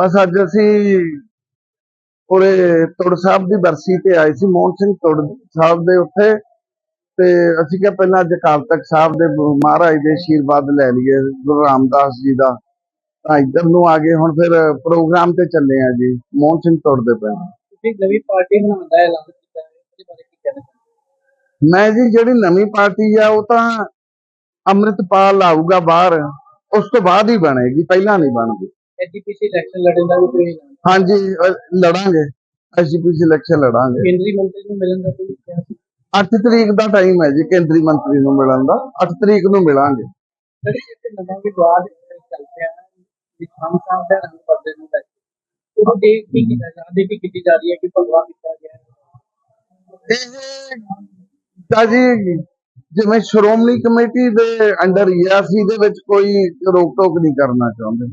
ਬਸ ਅੱਜ ਅਸੀਂ ਉਰੇ ਤੁੜ ਸਾਹਿਬ ਦੀ ਬਰਸੀ ਤੇ ਆਏ ਸੀ ਮੋਹਨ ਸਿੰਘ ਤੁੜ ਸਾਹਿਬ ਦੇ ਉੱਥੇ। ਤੇ ਅਸੀਂ ਕਿਹਾ ਪਹਿਲਾਂ ਅੱਜ ਅਕਾਲ ਤਖਤ ਸਾਹਿਬ ਦੇ ਮਹਾਰਾਜ ਦੇ ਆਸ਼ੀਰਵਾਦ ਲੈ ਲਈਏ ਗੁਰੂ ਰਾਮਦਾਸ ਜੀ ਦਾ। ਤਾਂ ਇੱਧਰ ਨੂੰ ਆ ਗਏ ਹੁਣ ਫਿਰ ਪ੍ਰੋਗਰਾਮ ਤੇ ਚੱਲੇ ਆ ਜੀ ਮੋਹਨ ਸਿੰਘ ਤੁੜ ਦੇ ਪਿੰਡ ਤੁਸੀਂ ਨਵੀਂ ਪਾਰਟੀ ਬਣਾਉਣ ਦਾ ਐਲਾਨ ਕੀਤਾ ਹੈ ਉਹਦੇ ਬਾਰੇ ਕੀ ਕਹਿਣਾ ਚਾਹੁੰਦੇ ਮੈਂ ਜੀ ਜਿਹੜੀ ਨਵੀਂ ਪਾਰਟੀ ਆ ਉਹ ਤਾਂ ਅੰਮ੍ਰਿਤਪਾਲ ਆਊਗਾ ਬਾਹਰ ਉਸ ਤੋਂ ਬਾਅਦ ਹੀ ਬਣੇਗੀ ਪਹਿਲਾਂ ਨਹੀਂ ਬਣਦੀ। ਐਜੀਪੀਸੀ ਇਲੈਕਸ਼ਨ ਲੜਨ ਦਾ ਵੀ ਕੋਈ ਹਾਂਜੀ ਲੜਾਂਗੇ। SGPC election ਲੜਾਂਗੇ। ਕੇਂਦਰੀ ਮੰਤਰੀ ਨੂੰ ਮਿਲਣ ਦਾ ਕੋਈ ਕਿਹਾ ਸੀ? 8 ਤਰੀਕ ਦਾ ਟਾਈਮ ਹੈ ਜੀ ਕੇਂਦਰੀ ਮੰਤਰੀ ਨੂੰ ਮਿਲਣ ਦਾ। 8 ਤਰੀਕ ਨੂੰ ਮਿਲਾਂਗੇ। ਜਿਹੜੀ ਇੱਕ ਨਵਾਂ ਵਿਵਾਦ ਚੱਲ ਪਿਆ ਹੈ ਵਿਧਾਨ ਸਾਹਿਬ ਦੇ ਰੰਗ ਪਰਦੇ ਨੂੰ ਲੈ ਕੇ। ਉਹ ਦੇ ਕੀ ਕੀਤਾ ਜਾ ਰਹੀ ਕੀ ਕੀਤੀ ਜਾ ਰਹੀ ਹੈ ਕਿ ਭਗਵਾ ਕੀਤਾ ਗਿਆ ਹੈ? ਇਹ ਤਾਂ ਜੀ ਜਿਵੇਂ ਸ਼੍ਰੋਮਣੀ ਕਮੇਟੀ ਦੇ ਅੰਡਰ ਅਸੀਂ ਇਹਦੇ ਵਿੱਚ ਕੋਈ ਰੋਕ ਟੋਕ ਨਹੀਂ ਕਰਨਾ ਚਾਹੁੰਦੇ।